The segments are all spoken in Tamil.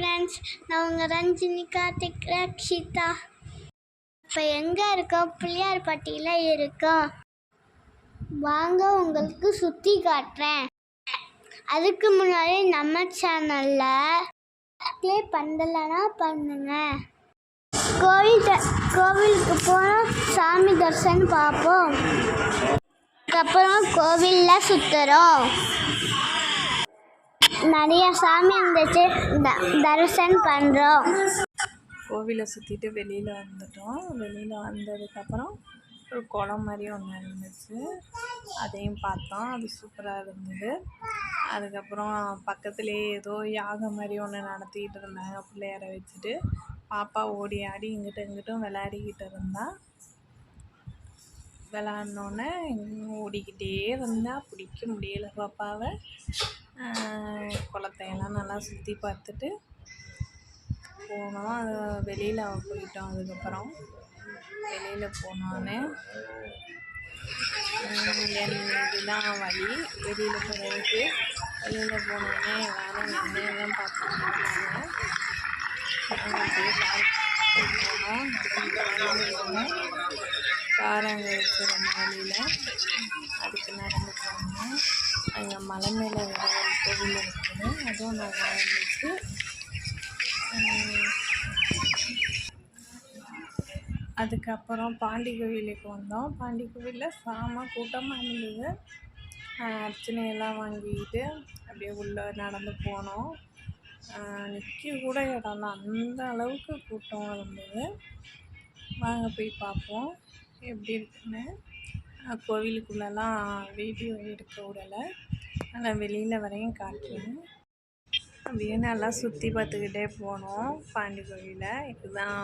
ஃப்ரெண்ட்ஸ் நான் உங்கள் ரஞ்சினி கார்த்திக் ரக்ஷிதா இப்போ எங்கே இருக்கோம் பிள்ளையார்பட்டியில் இருக்கோம் வாங்க உங்களுக்கு சுற்றி காட்டுறேன். அதுக்கு முன்னாடி நம்ம சேனலில் ப்ளே பண்ணலைன்னா பண்ணுங்க. கோவில் கோவிலுக்கு போனால் சாமி தரிசனம் பார்ப்போம். அதுக்கப்புறம் கோவிலில் சுற்றுறோம் நிறைய சாமி இருந்துச்சு. த- தரிசனம் பண்ணுறோம் கோவிலை சுற்றிட்டு வெளியில் வந்துட்டோம். வெளியில் வந்ததுக்கப்புறம் ஒரு குளம் மாதிரி ஒன்று இருந்துச்சு. அதையும் பார்த்தோம். அது சூப்பராக இருந்தது. அதுக்கப்புறம் பக்கத்துலேயே ஏதோ யாகம் மாதிரி ஒன்று நடத்திக்கிட்டு இருந்தாங்க. பிள்ளையார வச்சுட்டு பாப்பா ஓடி ஆடி இங்கிட்டும் இங்கிட்டும் விளையாடிக்கிட்டு இருந்தா. விளாட்னோன்னே ஓடிக்கிட்டே இருந்தால் பிடிக்க முடியல பாப்பாவை. ஆஹ் எல்லாம் நல்லா சுற்றி பார்த்துட்டு போனோம். அது வெளியில் போயிட்டோம் அதுக்கப்புறம். வெளியில் போனோன்னே என் இதுதான் வழி. வெளியில் போகிறதுக்கு வெளியில் போனோடனே எல்லோரும் எண்ணெயெல்லாம் பார்த்துட்டு இருந்தாங்க. நாங்கள் அப்படியே பார்க் போனோம். போனோம் கார் அங்கே வச்சுருந்தோம் வழியில் அதுக்கு நடந்து போனோம். அங்கே மலை மேலே ஒரு கோவில் இருக்குது அதுவும் நல்லா இருந்துச்சு அதுக்கப்புறம் பாண்டி கோவிலுக்கு வந்தோம். பாண்டி கோவிலில் செம கூட்டமாக இருந்தது. அர்ச்சனையெல்லாம் வாங்கிக்கிட்டு அப்படியே உள்ளே நடந்து போனோம். நிற்க கூட இடம் அந்த அளவுக்கு கூட்டம் இருந்தது. வாங்க போய் பார்ப்போம். எப்படி இருக்குன்னு. கோவிலுக்குள்ளெல்லாம் வீடியோ எடுக்க விடலை. நான் வெளியில் வரையும் காட்டுறேன் அப்படியே நல்லா சுற்றி பார்த்துக்கிட்டே போனோம். பாண்டி கோயிலில் இதுதான்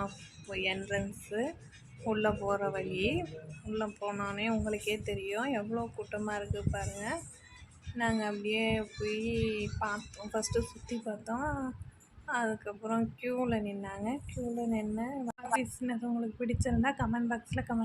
என்ட்ரன்ஸு உள்ளே போகிற வழி. உள்ளே போனோடனே உங்களுக்கே தெரியும். எவ்வளோ கூட்டமாக இருக்குது பாருங்கள் நாங்கள் அப்படியே போய் பார்த்தோம். ஃபஸ்ட்டு சுற்றி பார்த்தோம். அதுக்கப்புறம் க்யூவில் நின்னாங்க. க்யூவில் நின்று உங்களுக்கு பிடிச்சிருந்தா கமெண்ட் பாக்ஸில் கமெண்ட்